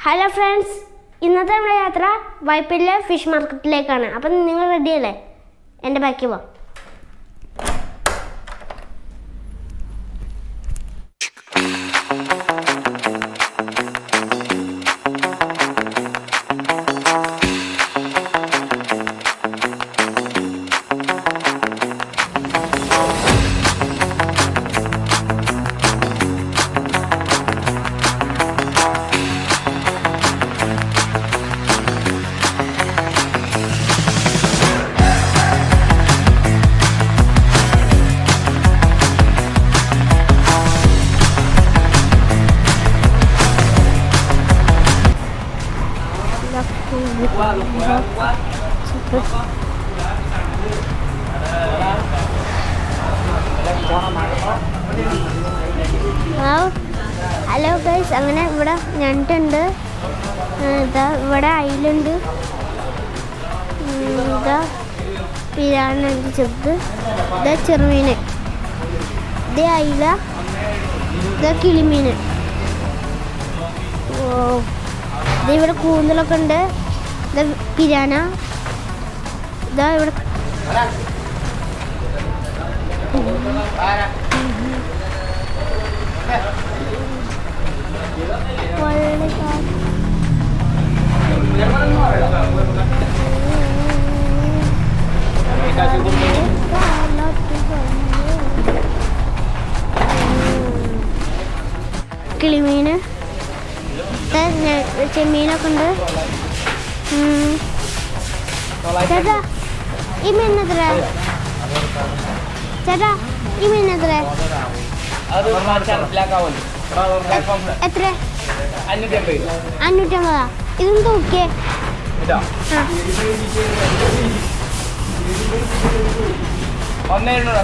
Hello friends ഇന്നത്തെ നമ്മുടെ യാത്ര വൈപ്പിലെ ഫിഷ് മാർക്കറ്റിലേക്കാണ് അപ്പം നിങ്ങൾ റെഡിയല്ലേ എന്റെ ബാക്കി പോ അങ്ങനെ ഇവിടെ ഞണ്ടുണ്ട്. ഇതാ ഇവിടെ അയിലുണ്ട്. ഇതാ പിരാനുണ്ട് ചെറുത്. ഇതാ ചെറുമീന്. ഇതേ അയില. ഇതാ കിളിമീന്. ഓ ഇത് ഇവിടെ കൂന്തലൊക്കെ ഉണ്ട്. ഇതാ പിരാന. ഇതാ ഇവിടെ വള്ളിക്കാ- ഞ- ചെമ്മീനൊക്കെ ഉണ്ട്. ചേട്ടാ ഈ മീൻ എത്ര ചേട്ടാ ഈ മീൻ എത്ര അത് മനസ്സിലാക്കാവുന്നു എത്ര? അഞ്ഞൂറ്റമ്പതാ. ഇതും. ഇതാ എണ്ണൂറ്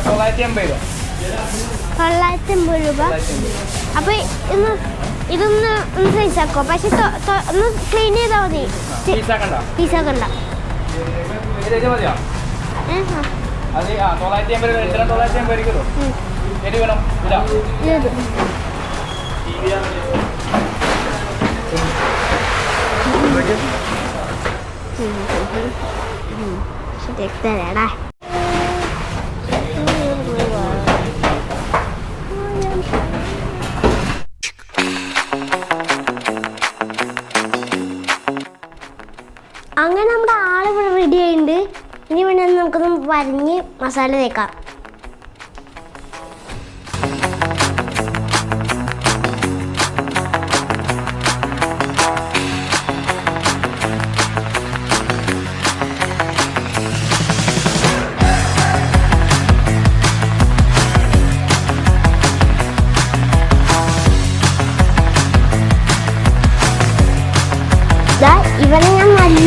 തൊള്ളായിരത്തി അമ്പത് രൂപ. അപ്പൊ ഇന്ന് ഇതൊന്ന് ഒന്ന് സൈസാക്കോ പക്ഷെ ഒന്ന് ക്ലീൻ ചെയ്താൽ മതി. പീസാക്കണ്ട. ഇത് ഇത് തൊള്ളായിരത്തി അമ്പത് തൊള്ളായിരത്തി അമ്പത് കിലോ അങ്ങനെ നമ്മുടെ ആളിവിടെ റെഡി ആയിട്ടുണ്ട്. ഇനി വേണമെങ്കിൽ നമുക്കൊന്ന് വരഞ്ഞ് മസാല തേക്കാം.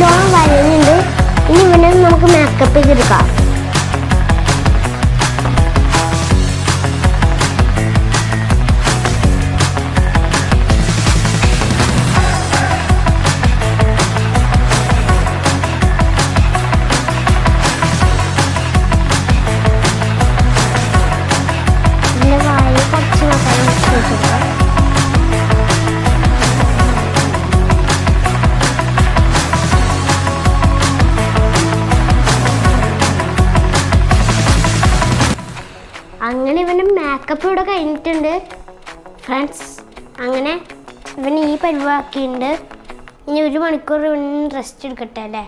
നല്ലോണം വരഞ്ഞുണ്ട് ഇനി ഇവനെ നമുക്ക് മേക്കപ്പ് ചെയ്തെടുക്കാം. ഇവിടെ കഴിഞ്ഞിട്ടുണ്ട്. ഫ്രണ്ട്സ് അങ്ങനെ ഇവൻ ഈ പരിവാക്കിയിട്ടുണ്ട് ഇനി ഒരു മണിക്കൂർ ഇവൻ റെസ്റ്റ് എടുക്കട്ടെ അല്ലേ?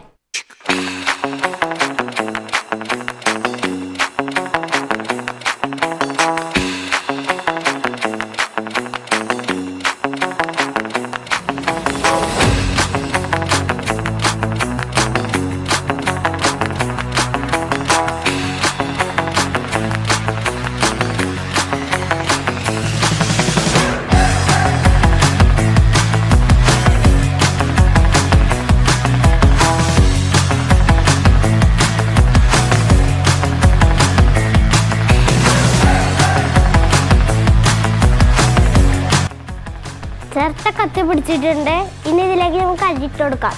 ചിരട്ട കത്തി പിടിച്ചിട്ടുണ്ട്. ഇനി ഇതിലേക്ക് നമുക്ക് അരിട്ട് കൊടുക്കാം.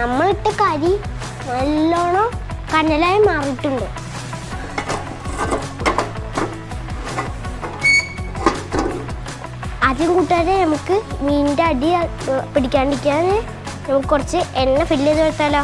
നമ്മളിട്ട കരി നല്ലോണം കനലായി മാറിയിട്ടുണ്ട്. ആദ്യം കൂട്ടുകാരെ നമുക്ക് മീനിന്റെ അടി പിടിക്കാണ്ടിരിക്കാൻ നമുക്ക് കുറച്ച് എണ്ണ ഫില്ല് ചെയ്ത് വെച്ചാലോ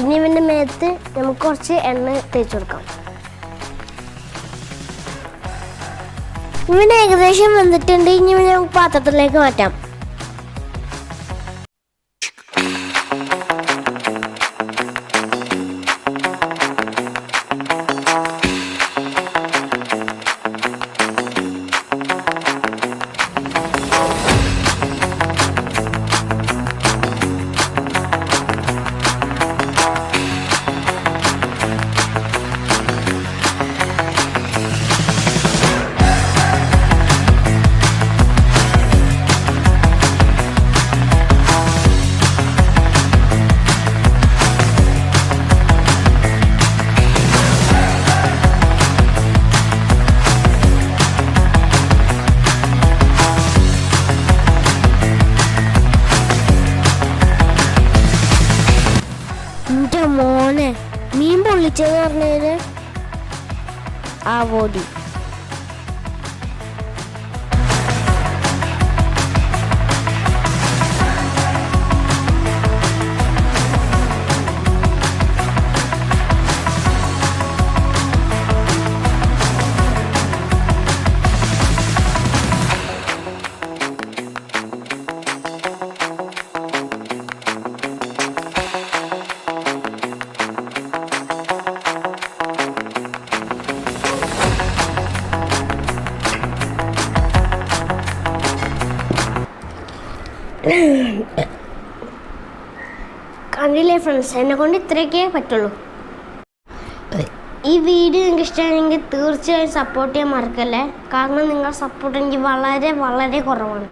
ഇനി ഇവന്റെ മേത്ത് നമുക്ക് കുറച്ച് എണ്ണ തേച്ച് കൊടുക്കാം. ഇവൻ ഏകദേശം വന്നിട്ടുണ്ട് ഇനി നമുക്ക് പാത്രത്തിലേക്ക് മാറ്റാം. മോനെ മീൻ പൊള്ളിച്ചെന്ന് പറഞ്ഞതിന് ആ ബോഡി കണ്ടില്ലേ ഫ്രണ്ട്സ് എന്നെ കൊണ്ട് ഇത്രയൊക്കെ പറ്റുള്ളൂ. ഈ വീഡിയോ നിങ്ങൾക്ക് ഇഷ്ടമാണെങ്കിൽ തീർച്ചയായും സപ്പോർട്ട് ചെയ്യാൻ മറക്കല്ലേ? കാരണം നിങ്ങളുടെ സപ്പോർട്ട് എനിക്ക് വളരെ വളരെ കുറവാണ്.